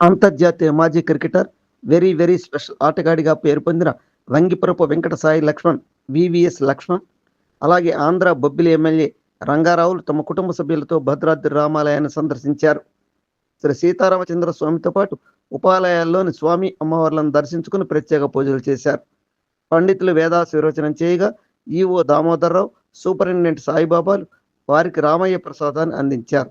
అంతర్జాతీయ మాజీ cricketer very very special ఆటగాడిగా పేరు పొందిన వంగిపురపు వెంకట సాయి లక్ష్మణ్ వివిఎస్ లక్ష్మణ్ అలాగే ఆంధ్ర బొబ్బిలి ఎమ్మెల్యే రంగారావులు తమ కుటుంబ సభ్యులతో భద్రాద్రి రామాలయాన్ని సందర్శించారు. శ్రీ సీతారామచంద్ర స్వామితో పాటు ఉపాలయాల్లోని స్వామి అమ్మవార్లను దర్శించుకుని ప్రత్యేక పూజలు చేశారు. పండితులు వేదాశీర్వచనం చేయగా ఈఓ దామోదర్రావు సూపరింటెండెంట్ సాయిబాబాలు వారికి రామయ్య ప్రసాదాన్ని అందించారు.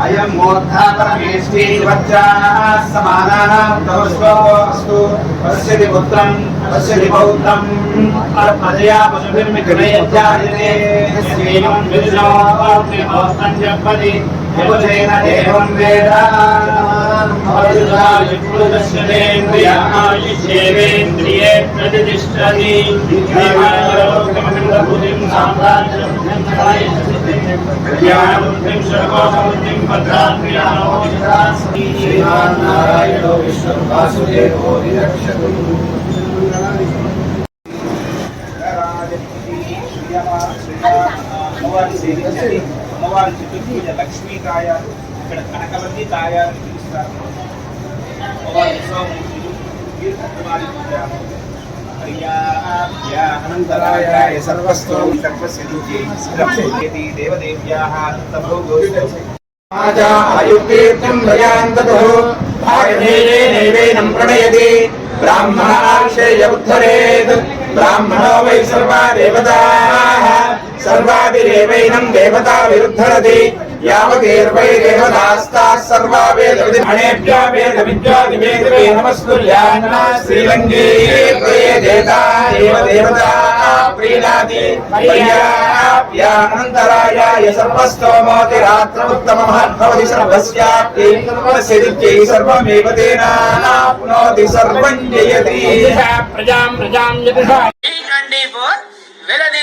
అయం మూర్ధా పరమేష్టి సమానాస్తు పశ్యతి పుత్రం పశ్యతి పౌత్రం పదయా పశుభిర్మిత్రయజ్జాయతే శ్రీమం విష్ణో పౌత్రం చెప్పది యముచేన దేవం వేద. ేంద్రియే ప్రతిష్టతి శ్రీమన్నారాయణో విష్ణు వాసుదేవో సేవించండి అమ్మవారి చుట్టూ పూజ లక్ష్మీ తాయారు ఇక్కడ కనకవల్లి తాయారు పిలుస్తారు అమ్మవారి ఉత్సవమూర్తులు దీర్ఘకుమారి పూజ అనంతరాయ సర్వస్తో సర్వసిద్ధి స్థిరపేతి దేవదేవ్యాः అనంతభోగోస్తు ఆయుర్తీర్థం భయాంతతో భాగనైవేనం ప్రణయతి బ్రాహ్మణాక్షేయ ఉద్ధరేత్ బ్రాహ్మణో వై సర్వా దేవతాః సర్వాదిరేవైనం सर्वाभिरेवैनम् देवता विरुद्धरति यावदेर्वै देवतास्ताः सर्वा वेदवति अणेभ्यो वेदविद्यादिवेदवे नमस्तुल्यान्ना श्रीलङ्गे त्वये देता एव देवता प्रीणाति। प्रियाप्यानन्तरायाय सर्वस्तोमोतिरात्रमुत्तममहद्भवति सर्वस्याप्यै। सर्वमेव तेनाप्नोति सर्वम् जयति। प्रजाम् प्रजाम् यतिषा Sunday for Veladi